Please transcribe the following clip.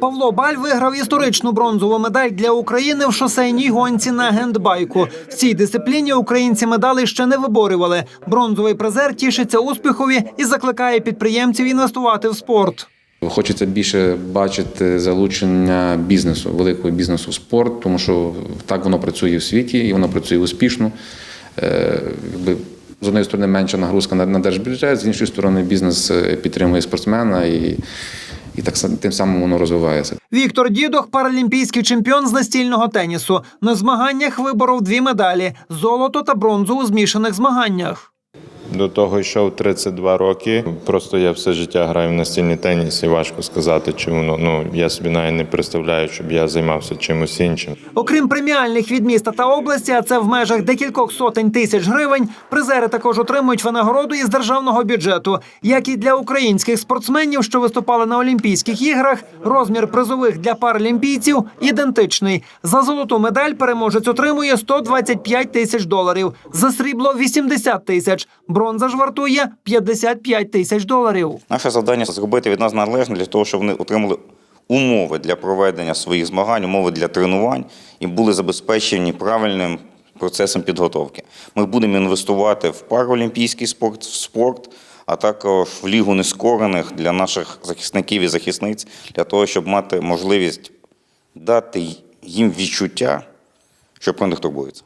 Павло Баль виграв історичну бронзову медаль для України в шосейній гонці на гендбайку. В цій дисципліні українці медалей ще не виборювали. Бронзовий призер тішиться успіхові і закликає підприємців інвестувати в спорт. Хочеться більше бачити залучення бізнесу, великого бізнесу в спорт, тому що так воно працює в світі і воно працює успішно. Е, якби, з однієї сторони менша нагрузка на, на держбюджет, з іншої сторони бізнес е, підтримує спортсмена і, і так тим самим воно розвивається. Віктор Дідох паралімпійський чемпіон з настільного тенісу. На змаганнях виборов дві медалі: золото та бронзу у змішаних змаганнях. До того йшов 32 роки. Просто я все життя граю в настільний теніс, і важко сказати, чи воно. Ну я собі навіть не представляю, щоб я займався чимось іншим. Окрім преміальних від міста та області, а це в межах декількох сотень тисяч гривень. Призери також отримують винагороду із державного бюджету. Як і для українських спортсменів, що виступали на Олімпійських іграх, розмір призових для паралімпійців ідентичний. За золоту медаль переможець отримує 125 тисяч доларів, за срібло 80 тисяч. Бронза ж вартує 55 тисяч доларів. Наше завдання зробити від нас належне для того, щоб вони отримали умови для проведення своїх змагань, умови для тренувань і були забезпечені правильним процесом підготовки. Ми будемо інвестувати в паралімпійський спорт, в спорт, а також в лігу нескорених для наших захисників і захисниць, для того, щоб мати можливість дати їм відчуття, що про них турбуються.